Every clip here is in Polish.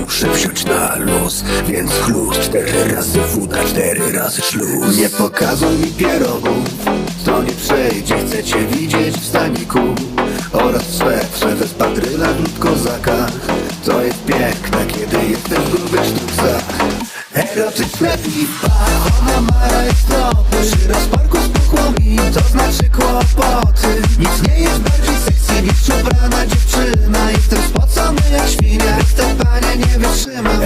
Muszę wziąć na luz Więc chlus Cztery razy woda, cztery razy szluz Nie pokazuj mi pierogów To nie przejdzie Chcecie widzieć w staniku. Oraz w swetrze bez patrylach lub kozakach To jest piękne, kiedy jestem w grubych sztucach Erotyczne piwa, ona mara jest Przy rozparku spuchło mi, to znaczy kłopoty. Nic nie jest bardziej sexy niż ubrana dziewczyna Simmer.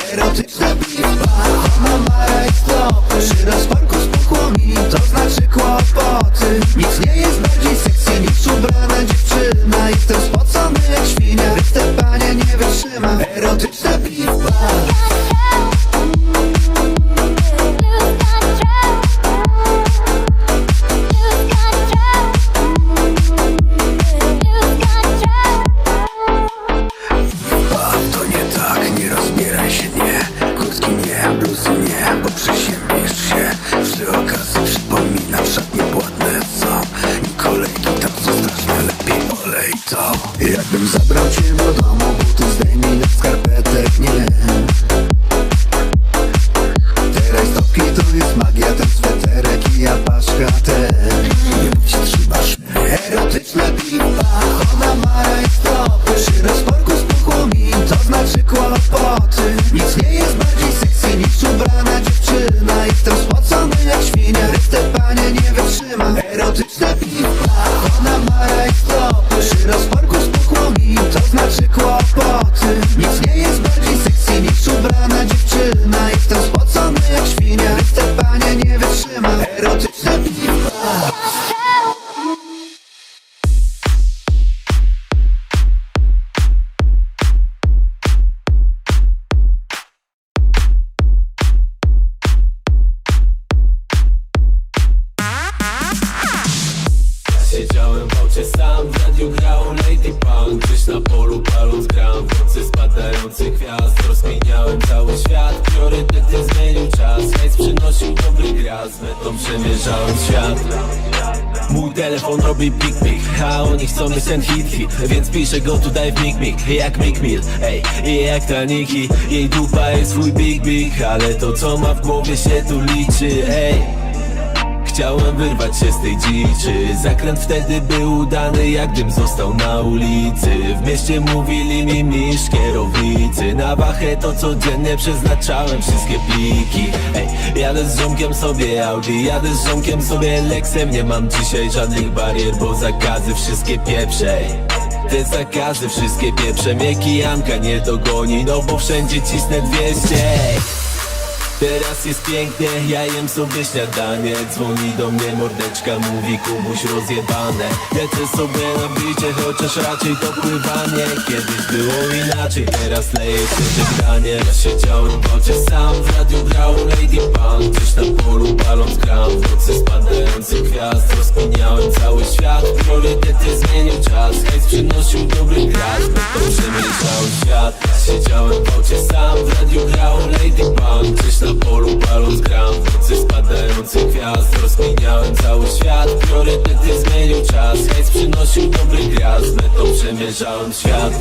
Olej to Jakbym zabrał cię do domu, Mój telefon robi pik pik, a oni chcą mieć ten hit hit. Więc piszę go tutaj w mig mig, jak Mick Mill. Ej, i jak ta Niki, jej dupa jest swój big big Ale to co ma w głowie się tu liczy, ej Chciałem wyrwać się z tej dziczy. Zakręt wtedy był udany jak został na ulicy. W mieście mówili mi misz kierownicy. Na wachę to codziennie przeznaczałem wszystkie pliki. Ej, jadę z ziomkiem sobie Audi Jadę z ziomkiem sobie Lexem. Nie mam dzisiaj żadnych barier, bo zakazy wszystkie pieprzej te zakazy wszystkie pieprze. Mnie kijanka nie dogoni No bo wszędzie cisnę 200 Teraz jest pięknie, ja jem sobie śniadanie. Dzwoni do mnie mordeczka, mówi Kubuś rozjebane. Lecę sobie na bicie, chociaż raczej to pływanie. Kiedyś było inaczej, teraz leje się żegnanie Siedziałem w ocie sam, w radiu grał Lady Punk Gdzieś na polu paląc gram, w nocy spadających gwiazd. Rozkminiałem cały świat, priorytety zmienił czas. Hejs przynosił dobry gras, no to przemierzałem świat. Siedziałem w ocie sam, w radiu grał Lady Punk Gdzieś na polu paląc gram, nocy spadających gwiazd. Rozkminiałem cały świat, priorytety zmienił czas. Hejs przynosił dobry gras, betą przemierzałem świat.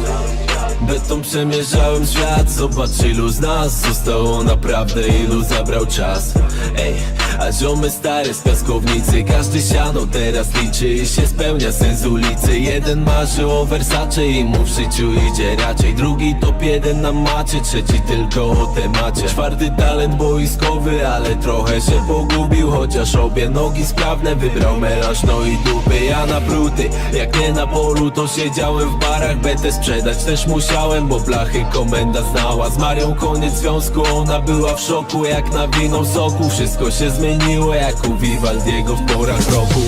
Betą przemierzałem świat, zobacz ilu z nas Zostało naprawdę ilu zabrał czas. Ej, a ziomy stare z piaskownicy Każdy siano teraz liczy i się spełnia sens ulicy. Jeden marzy o Versace i mu w życiu idzie raczej. Drugi top jeden na macie, trzeci tylko o temacie. Czwarty talent boiskowy, ale trochę się pogubił Chociaż obie nogi sprawne wybrał melanż, no i dupy Ja na bruty, jak nie na polu to siedziałem w barach. Betę sprzedać też musiałem, bo blachy komenda znała. Z Marią koniec związku, ona była w szoku Jak nawinął soku, wszystko się zmieniło Jak u Vivaldiego w porach roku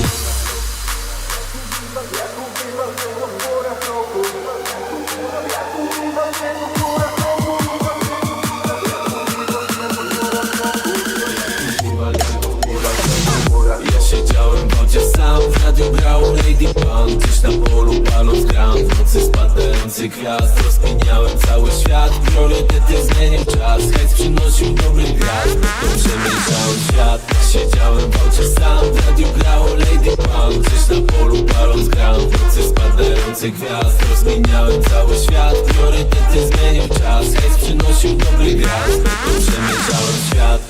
na polu paląc gram W nocy spadający gwiazd. Rozpiniałem cały świat Priorytety zmienił czas. Hejs przynosił dobry gwiazd Dobrze myślałem świat. Siedziałem w aucie sam W radiu grało Lady Punk. Gdzieś na polu paląc gram W nocy spadający gwiazd. Rozmieniałem cały świat Priorytety zmienił czas. Hejs przynosił dobry gwiazd Dobrze myślałem świat.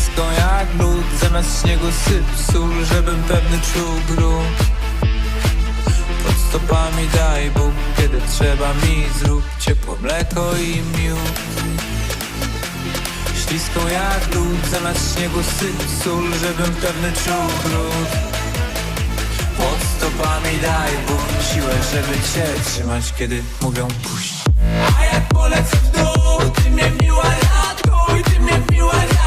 Śliską jak lód Zamiast śniegu syp sól, żebym pewny czuł grunt. Pod stopami daj Bóg, kiedy trzeba mi Zrób ciepło mleko i miód. Śliską jak lód, zamiast śniegu syp sól Żebym pewny czuł grunt. Pod stopami daj Bóg siłę, żeby cię trzymać Kiedy mówią puść. A jak polecę w dół, ty mnie miła ratuj Ty mnie miła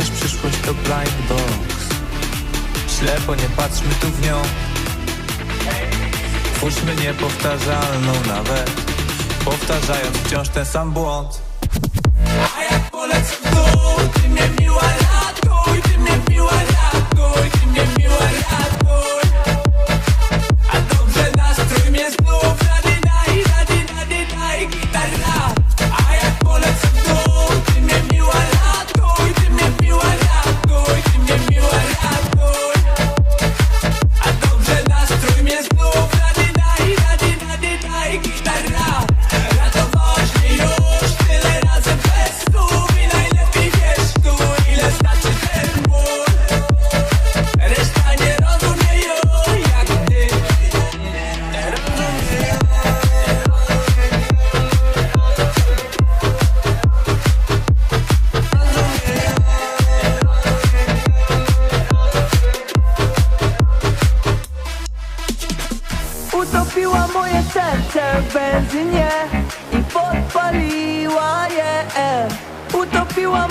Chociaż przyszłość to blind box. Ślepo nie patrzmy tu w nią. Twórzmy niepowtarzalną nawet Powtarzając wciąż ten sam błąd. A jak polecę w dół, ty mnie miła ratuj, ty mnie miła ratuj, ty mnie miła ratuj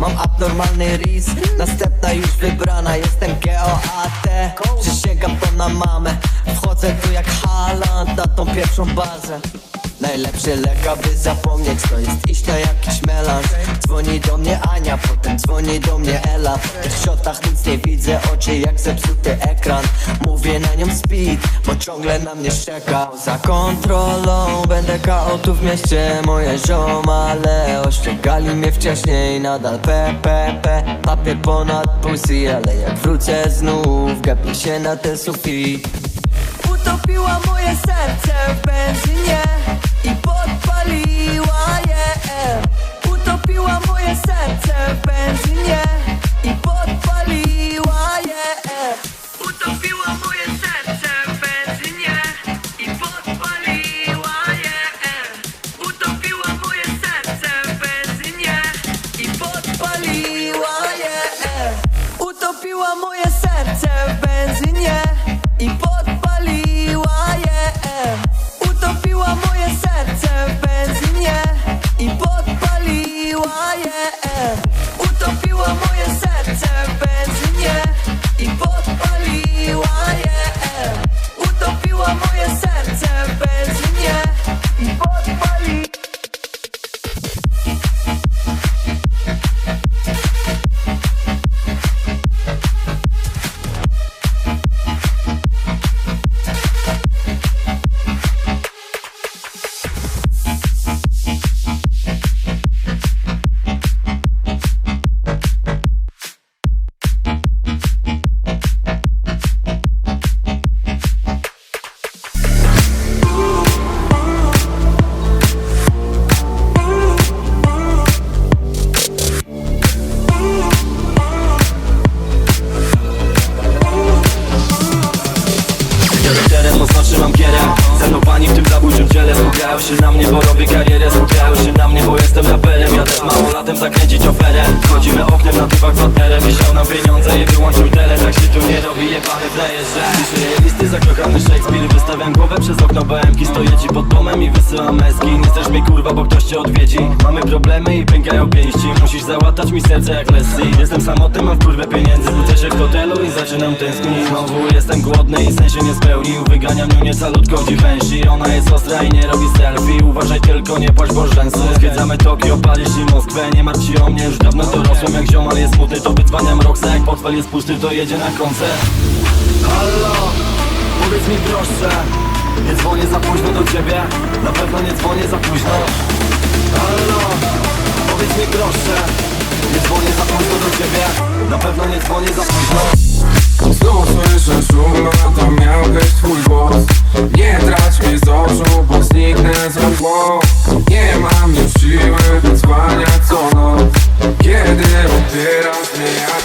Mam abnormalny ris Następna już wybrana. Jestem G-O-A-T Przysięgam to na mamę Wchodzę tu jak Haaland Na tą pierwszą bazę Najlepszy lek, aby zapomnieć To jest iść na jakiś melanż Dzwoni do mnie Ania Potem dzwoni do mnie Ela. W tych shotach nic nie widzę Oczy jak zepsuty ekran. Mówię na nią speed Bo ciągle na mnie czeka Za kontrolą Będę KO tu w mieście Moje ziomale Oszczegali mnie wcześniej Nadal. PPP Papier ponad pussy Ale jak wrócę znów Gapię się na ten sufit Utopiła moje serce w benzynie i podpaliła je. Utopiła moje serce w benzynie i podpaliła je. Utopiła moje serce moje benzynie i podpaliła je. Utopiła moje Skupiają się na mnie, bo robię karierę Skupiają się na mnie, bo jestem raperem. Jadę z małą latem zakręcić oferę. Wchodzimy oknem na typach partnerem. Wisiał nam pieniądze i wyłączył tele. Tak się tu nie robi jebany frajerze Piszę listy. Zakochany Shakespeare Wystawiam głowę przez okno BMK Stoję ci pod domem i wysyłam meski. Nie chcesz mnie kurwa, bo ktoś cię odwiedzi. Mamy problemy i pękają pięści. Musisz załatać mi serce jak Leslie Jestem samotny, mam kurwę pieniędzy. Budzę się w hotelu i zaczynam tęsknić. Znowu jestem głodny i sen się nie spełnił. Wyganiam niunię calutką gdzie węsi Ona jest ostra i nie robi selfie. Uważaj tylko, nie płacz bo rzęsy. Zwiedzamy Tokio, Paryż i Moskwę. Nie martw się o mnie, już dawno dorosłem Jak ziomal jest smutny, to wydzwaniam Roxa Jak portfel jest pusty, to jedzie na koncert. Halo, powiedz mi proszę. Nie dzwonię za późno do ciebie. Na pewno nie dzwonię za późno. Halo, powiedz mi proszę. Nie dzwonię za późno do ciebie. Na pewno nie dzwonię za późno Znów słyszę szum, a to miał być twój Nie trać mnie z oczu, bo zniknę za tło Nie mam już siły wyzwania co noc. Kiedy opierasz mnie jak